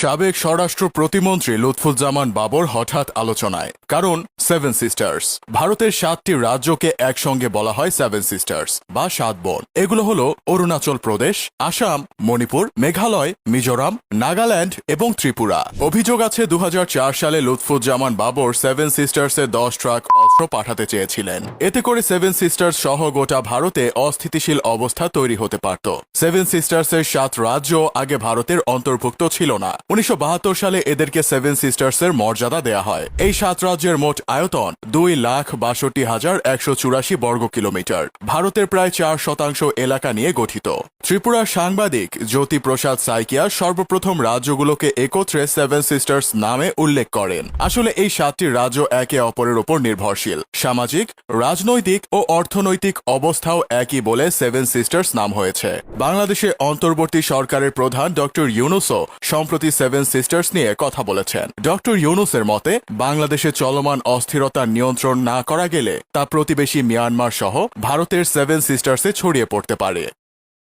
সাবেক স্বরাষ্ট্র প্রতিমন্ত্রী লুৎফুজ্জামান বাবর হঠাৎ আলোচনায়। কারণ সেভেন সিস্টার্স ভারতের সাতটি রাজ্যকে একসঙ্গে বলা হয় সেভেন সিস্টার্স বা সাত বোন। এগুলো হলো অরুণাচল প্রদেশ, আসাম, মণিপুর, মেঘালয়, মিজোরাম, নাগাল্যান্ড এবং ত্রিপুরা। অভিযোগ আছে দু হাজার চার সালে লুৎফুজ্জামান বাবর সেভেন সিস্টার্সের দশ ট্রাক পাঠাতে চেয়েছিলেন। এতে করে সেভেন সিস্টার্স সহ গোটা ভারতে অস্থিতিশীল অবস্থা তৈরি হতে পারত। সেভেন সিস্টার্সের সাত রাজ্য আগে ভারতের অন্তর্ভুক্ত ছিল না। উনিশশো বাহাত্তর সালে এদেরকে সেভেন সিস্টার্সের মর্যাদা দেয়া হয়। এই সাত রাজ্যের মোট আয়তন দুই লাখ বাষট্টি হাজার একশো চুরাশি বর্গ কিলোমিটার। ভারতের প্রায় চার শতাংশ এলাকা নিয়ে গঠিত। ত্রিপুরার সাংবাদিক জ্যোতি প্রসাদ সাইকিয়া সর্বপ্রথম রাজ্যগুলোকে একত্রে সেভেন সিস্টার্স নামে উল্লেখ করেন। আসলে এই সাতটি রাজ্য একে অপরের উপর নির্ভরশীল। সামাজিক, রাজনৈতিক ও অর্থনৈতিক অবস্থাও একই বলে সেভেন সিস্টার্স নাম হয়েছে। বাংলাদেশে অন্তর্বর্তী সরকারের প্রধান ডক্টর ইউনুসও সম্প্রতি সেভেন সিস্টার্স নিয়ে কথা বলেছেন। ডক্টর ইউনুসের মতে, বাংলাদেশে চলমান অস্থিরতা নিয়ন্ত্রণ না করা গেলে তা প্রতিবেশী মিয়ানমার সহ ভারতের সেভেন সিস্টার্সে ছড়িয়ে পড়তে পারে।